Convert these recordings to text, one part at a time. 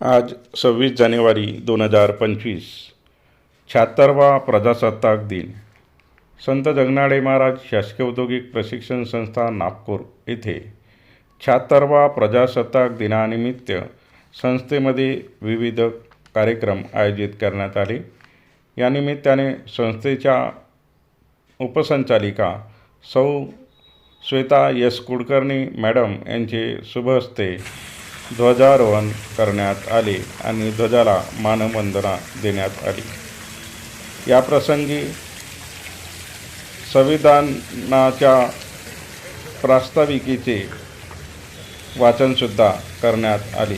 आज सव्वीस जानेवारी दोन हजार पंचवीस शहात्तरवा प्रजासत्ताक दिन. संत जगनाडे महाराज शासकीय औद्योगिक प्रशिक्षण संस्था नागपूर येथे शहात्तरवा प्रजासत्ताक दिनानिमित्त संस्थेमध्ये विविध कार्यक्रम आयोजित करण्यात आले. या निमित्ताने संस्थेच्या उपसंचालिका सौ श्वेता यस कुलकर्णी मॅडम यांचे शुभ हस्ते ध्वजारोहण करण्यात आले आणि ध्वजाला मानवंदना देण्यात आली. या प्रसंगी संविधानाच्या प्रास्ताविकेचे वाचनसुद्धा करण्यात आले.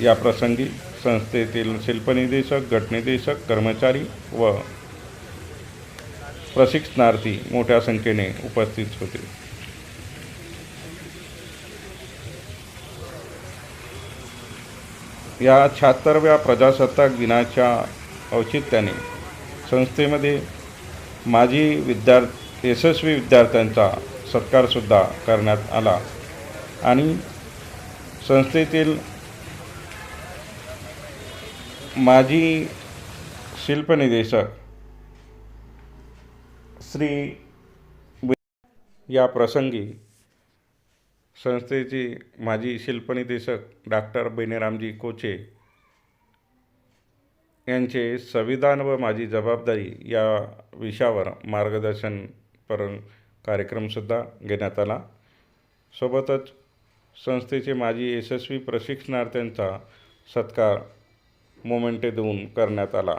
या प्रसंगी संस्थेतील शिल्पनिदेशक गटनिदेशक कर्मचारी व प्रशिक्षणार्थी मोठ्या संख्येने उपस्थित होते. या शहात्तरव्या प्रजासत्ताक दिनाच्या औचित्याने संस्थेमध्ये माजी विद्यार्थ यशस्वी विद्यार्थ्यांचा सत्कारसुद्धा करण्यात आला आणि संस्थेतील माजी शिल्पनिदेशक श्री या प्रसंगी संस्थेचे माजी शिल्पनिदेशक डॉक्टर बेनेरामजी कोचे यांचे संविधान व माझी जबाबदारी या विषयावर मार्गदर्शन पर कार्यक्रमसुद्धा घेण्यात आला. सोबतच संस्थेचे माजी यशस्वी प्रशिक्षणार्थ्यांचा सत्कार मोमेंटे देऊन करण्यात आला.